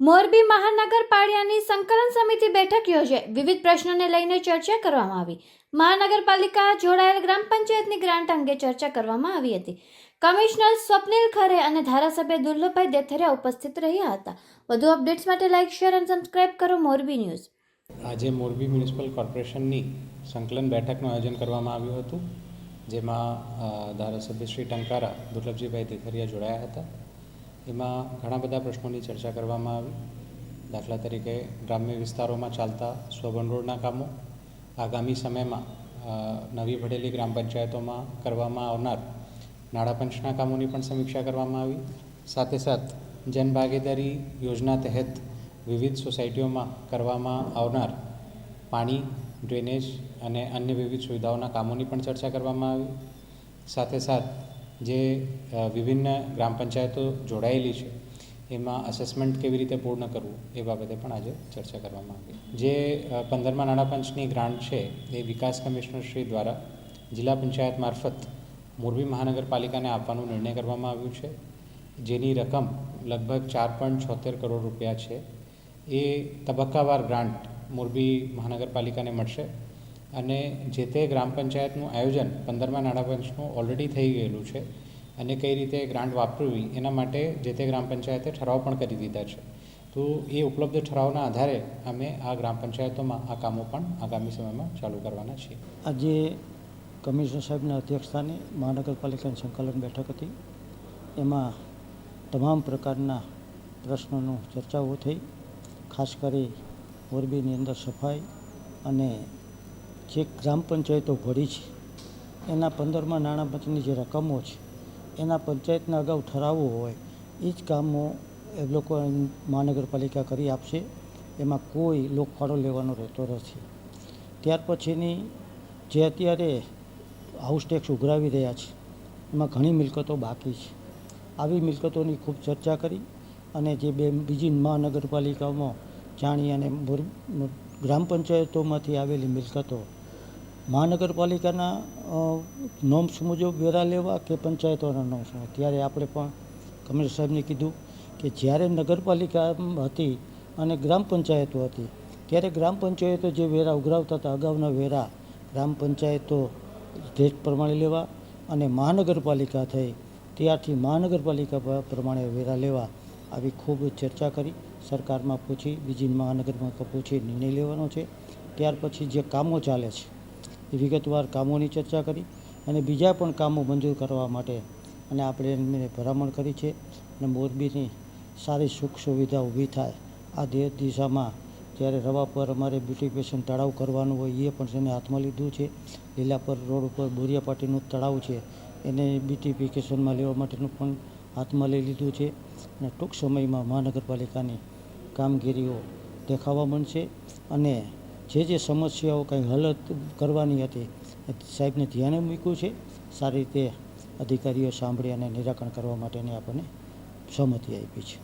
મોરબી મહાનગરપાલિકાની સંકલન સમિતિ બેઠક યોજાઈ વિવિધ પ્રશ્નોને લઈને ચર્ચા કરવામાં આવી. મહાનગરપાલિકા જોડાયેલ ગ્રામ પંચાયતની ગ્રાન્ટ અંગે ચર્ચા કરવામાં આવી હતી. કમિશનર સ્વપ્નિલ ખરે અને ધારાસભ્ય દુર્લભભાઈ દેથરિયા ઉપસ્થિત રહ્યા હતા. વધુ અપડેટ્સ માટે લાઇક, શેર અને સબસ્ક્રાઇબ કરો મોરબી ન્યૂઝ. આજે મોરબી મ્યુનિસિપલ કોર્પોરેશનની સંકલન બેઠકનું આયોજન કરવામાં આવ્યું હતું, જેમાં ધારાસભ્ય શ્રી ટંકારા, દુર્લભજીભાઈ દેથરિયા જોડાયા હતા. એમાં ઘણા બધા પ્રશ્નોની ચર્ચા કરવામાં આવી. દાખલા તરીકે, ગ્રામ્ય વિસ્તારોમાં ચાલતા સ્વભન રોડના કામો આગામી સમયમાં નવી ભરેલી ગ્રામ પંચાયતોમાં કરવામાં આવનાર નાણાં પંચના કામોની પણ સમીક્ષા કરવામાં આવી. સાથે સાથ જનભાગીદારી યોજના તહેત વિવિધ સોસાયટીઓમાં કરવામાં આવનાર પાણી, ડ્રેનેજ અને અન્ય વિવિધ સુવિધાઓના કામોની પણ ચર્ચા કરવામાં આવી. સાથે સાથ જે વિભિન્ન ગ્રામ પંચાયતો જોડાયેલી છે, એમાં અસેસમેન્ટ કેવી રીતે પૂર્ણ કરવું એ બાબતે પણ આજે ચર્ચા કરવામાં આવી. જે પંદરમા નાણાં પંચની ગ્રાન્ટ છે, એ વિકાસ કમિશનર શ્રી દ્વારા જિલ્લા પંચાયત મારફત મોરબી મહાનગરપાલિકાને આપવાનો નિર્ણય કરવામાં આવ્યું છે. જેની રકમ લગભગ ચાર પોઈન્ટ છોતેર કરોડ રૂપિયા છે. એ તબક્કાવાર ગ્રાન્ટ મોરબી મહાનગરપાલિકાને મળશે. અને જે તે ગ્રામ પંચાયતનું આયોજન પંદરમા નાણાપંચનું ઓલરેડી થઈ ગયેલું છે અને કઈ રીતે ગ્રાન્ટ વાપરવી એના માટે જે તે ગ્રામ પંચાયતે ઠરાવ પણ કરી દીધા છે. તો એ ઉપલબ્ધ ઠરાવના આધારે અમે આ ગ્રામ પંચાયતોમાં આ કામો પણ આગામી સમયમાં ચાલુ કરવાના છીએ. આજે કમિશનર સાહેબના અધ્યક્ષસ્થાને મહાનગરપાલિકાની સંકલન બેઠક હતી. એમાં તમામ પ્રકારના પ્રશ્નોનું ચર્ચાઓ થઈ. ખાસ કરી મોરબીની અંદર સફાઈ અને જે ગ્રામ પંચાયતો ભળી છે, એના પંદરમાં નાણાં પંચની જે રકમો છે, એના પંચાયતના અગાઉ ઠરાવો હોય, એ જ કામો એ લોકો મહાનગરપાલિકા કરી આપશે, એમાં કોઈ લોકફાળો લેવાનો રહેતો નથી. ત્યાર પછીની જે અત્યારે હાઉસ ટેક્સ ઉઘરાવી રહ્યા છે, એમાં ઘણી મિલકતો બાકી છે. આવી મિલકતોની ખૂબ ચર્ચા કરી અને જે બે બીજી મહાનગરપાલિકાઓમાં જાણી અને ગ્રામ પંચાયતોમાંથી આવેલી મિલકતો મહાનગરપાલિકાના નોમ્સ મુજબ વેરા લેવા કે પંચાયતોના નોમ્સ મુજબ ત્યારે આપણે પણ કમિશનર સાહેબને કીધું કે જ્યારે નગરપાલિકા હતી અને ગ્રામ પંચાયતો હતી, ત્યારે ગ્રામ પંચાયતો જે વેરા ઉઘરાવતા હતા, અગાઉના વેરા, ગ્રામ પંચાયતો રેટ પ્રમાણે લેવા અને મહાનગરપાલિકા થઈ, ત્યારથી મહાનગરપાલિકા પ્રમાણે વેરા લેવા આવી ખૂબ ચર્ચા કરી. સરકારમાં પૂછી, બીજી મહાનગરમાં પૂછી નિર્ણય લેવાનો છે. ત્યાર પછી જે કામો ચાલે છે વિગતવાર કામોની ચર્ચા કરી અને બીજા પણ કામો મંજૂર કરવા માટે અને આપણે એમને ભલામણ કરી છે. અને મોરબીની સારી સુખ સુવિધા ઊભી થાય. આ દે દિશામાં જ્યારે રવા પર અમારે બ્યુટિફિકેશન તળાવ કરવાનું હોય એ પણ તેને હાથમાં લીધું છે. લીલાપર રોડ ઉપર બોરિયા પાટીનું તળાવ છે. એને બ્યુટિફિકેશનમાં લેવા માટેનું પણ હાથમાં લઈ લીધું છે. અને ટૂંક સમયમાં મહાનગરપાલિકાની કામગીરીઓ દેખાવા મળશે અને જે જે સમસ્યાઓ કંઈ હલ કરવાની હતી એ સાહેબને ધ્યાને મૂક્યું છે. સારી રીતે અધિકારીઓ સાંભળી અને નિરાકરણ કરવા માટેની આપણને સહમતિ આપી છે.